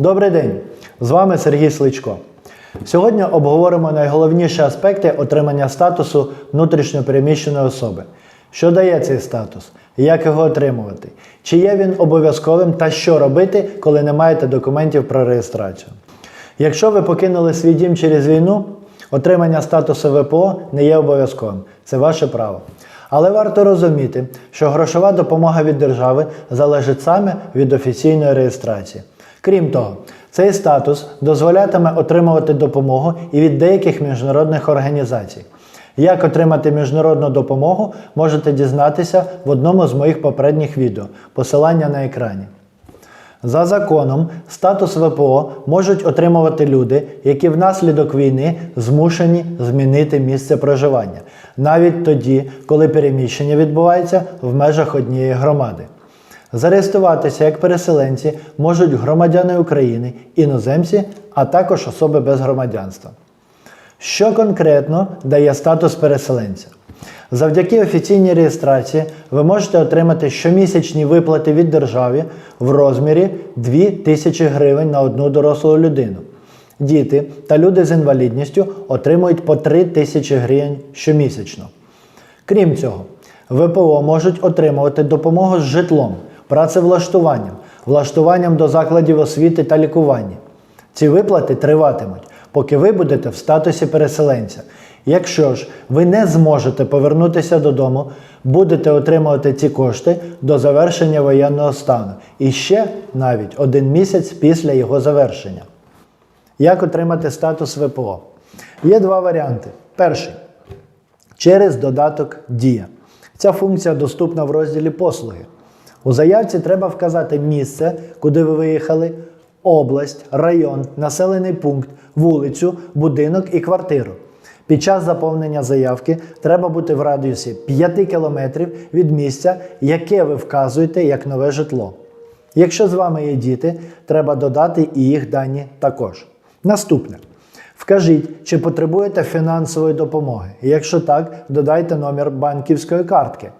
Добрий день! З вами Сергій Сличко. Сьогодні обговоримо найголовніші аспекти отримання статусу внутрішньопереміщеної особи. Що дає цей статус? Як його отримувати? Чи є він обов'язковим та що робити, коли не маєте документів про реєстрацію? Якщо ви покинули свій дім через війну, отримання статусу ВПО не є обов'язковим. Це ваше право. Але варто розуміти, що грошова допомога від держави залежить саме від офіційної реєстрації. Крім того, цей статус дозволятиме отримувати допомогу і від деяких міжнародних організацій. Як отримати міжнародну допомогу, можете дізнатися в одному з моїх попередніх відео. Посилання на екрані. За законом, статус ВПО можуть отримувати люди, які внаслідок війни змушені змінити місце проживання, навіть тоді, коли переміщення відбувається в межах однієї громади. Зареєструватися як переселенці можуть громадяни України, іноземці, а також особи без громадянства. Що конкретно дає статус переселенця? Завдяки офіційній реєстрації ви можете отримати щомісячні виплати від держави в розмірі 2 тисячі гривень на одну дорослу людину. Діти та люди з інвалідністю отримують по 3 тисячі гривень щомісячно. Крім цього, ВПО можуть отримувати допомогу з житлом, працевлаштуванням, влаштуванням до закладів освіти та лікування. Ці виплати триватимуть, поки ви будете в статусі переселенця. Якщо ж ви не зможете повернутися додому, будете отримувати ці кошти до завершення воєнного стану і ще навіть один місяць після його завершення. Як отримати статус ВПО? Є два варіанти. Перший через додаток Дія. Ця функція доступна в розділі Послуги. У заявці треба вказати місце, куди ви виїхали, область, район, населений пункт, вулицю, будинок і квартиру. Під час заповнення заявки треба бути в радіусі 5 км від місця, яке ви вказуєте як нове житло. Якщо з вами є діти, треба додати і їх дані також. Наступне. Вкажіть, чи потребуєте фінансової допомоги. Якщо так, додайте номер банківської картки.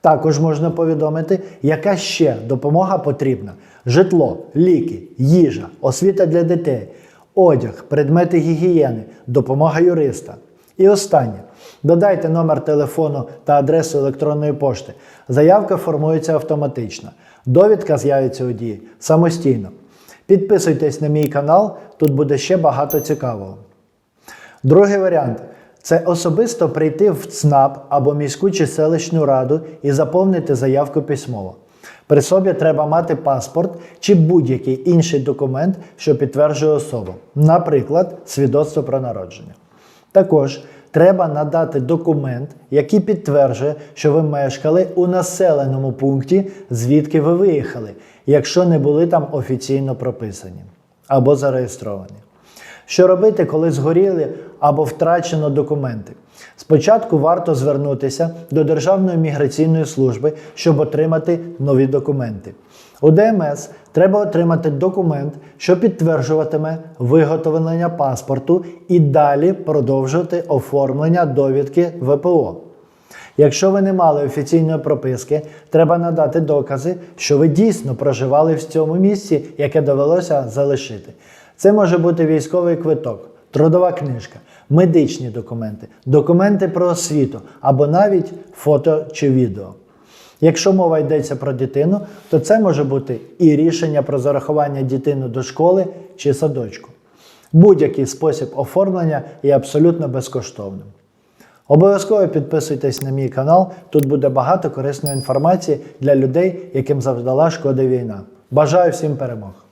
Також можна повідомити, яка ще допомога потрібна: житло, ліки, їжа, освіта для дітей, одяг, предмети гігієни, допомога юриста. І останнє. Додайте номер телефону та адресу електронної пошти. Заявка формується автоматично. Довідка з'явиться у дії самостійно. Підписуйтесь на мій канал, тут буде ще багато цікавого. Другий варіант це особисто прийти в ЦНАП або міську чи селищну раду і заповнити заявку письмово. При собі треба мати паспорт чи будь-який інший документ, що підтверджує особу, наприклад, свідоцтво про народження. Також треба надати документ, який підтверджує, що ви мешкали у населеному пункті, звідки ви виїхали, якщо не були там офіційно прописані або зареєстровані. Що робити, коли згоріли або втрачено документи? Спочатку варто звернутися до Державної міграційної служби, щоб отримати нові документи. У ДМС треба отримати документ, що підтверджуватиме виготовлення паспорту і далі продовжувати оформлення довідки ВПО. Якщо ви не мали офіційної прописки, треба надати докази, що ви дійсно проживали в цьому місці, яке довелося залишити. Це може бути військовий квиток, трудова книжка, медичні документи, документи про освіту або навіть фото чи відео. Якщо мова йдеться про дитину, то це може бути і рішення про зарахування дитини до школи чи садочку. Будь-який спосіб оформлення є абсолютно безкоштовним. Обов'язково підписуйтесь на мій канал, тут буде багато корисної інформації для людей, яким завдала шкода війна. Бажаю всім перемог!